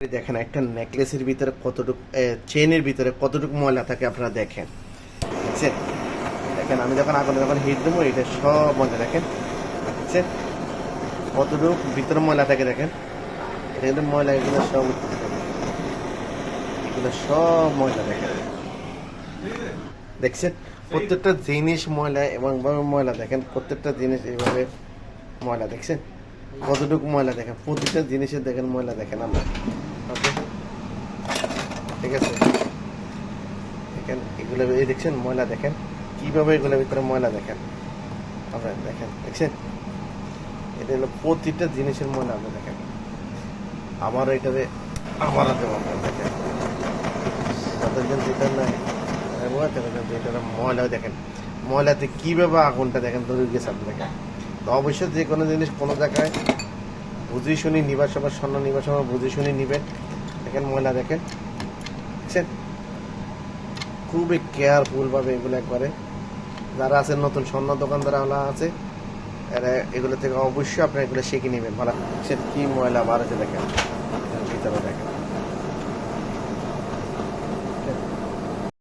দেখেন একটা নেকলেসের ভিতরে কতটুকু চেনের ভিতরে কতটুকু ময়লা থাকে আপনারা দেখেন। দেখছেন দেখেন, আমি যখন আগুনে যখন হিট দেবো, এটা সব ময়লা, দেখেন? কতটুকু ভিতরে ময়লা থাকে, দেখেন? এটা কিন্তু ময়লা, এগুলো সব এগুলো সব ময়লা, দেখেন? দেখছেন? প্রত্যেকটা জিনিস ময়লা এবং ময়লা, দেখেন? প্রত্যেকটা জিনিস এইভাবে ময়লা, দেখছেন? কতটুকু ময়লা দেখেন? প্রতিটা জিনিসের দেখেন ময়লা দেখেন আমরা। ঠিক আছে? দেখেন, এগুলো, এই দেখছেন, ময়লা দেখেন। কীভাবে এগুলোর ভিতরে ময়লা দেখেন? আপনারা দেখেন, দেখছেন? এটা হলো প্রতিটা জিনিসের ময়লা আপনি দেখেন। আমার এটাতে, আমারও দেবো দেখেন। যতজন যেটা নাই এটা ময়লাও দেখেন। ময়লাতে কীভাবে আগুনটা দেখেন, ধরে গেছে আপনি দেখেন তো অবশ্যই যে কোনো জিনিস কোনো জায়গায় বুঝে শুনি নিবার সময় স্বর্ণ নিবার সময় বুঝে শুনি নিবেন। দেখেন ময়লা দেখেন। দেখছেন? খুবই কেয়ারফুলভাবে এগুলো একবারে। যারা আছে নতুন স্বর্ণ দোকানদার আছে, এরা এগুলো থেকে অবশ্যই আপনি এগুলো শিখে নেবেন। ভালো দেখছেন কি ময়লা হচ্ছে দেখেন। ভিতরে দেখেন।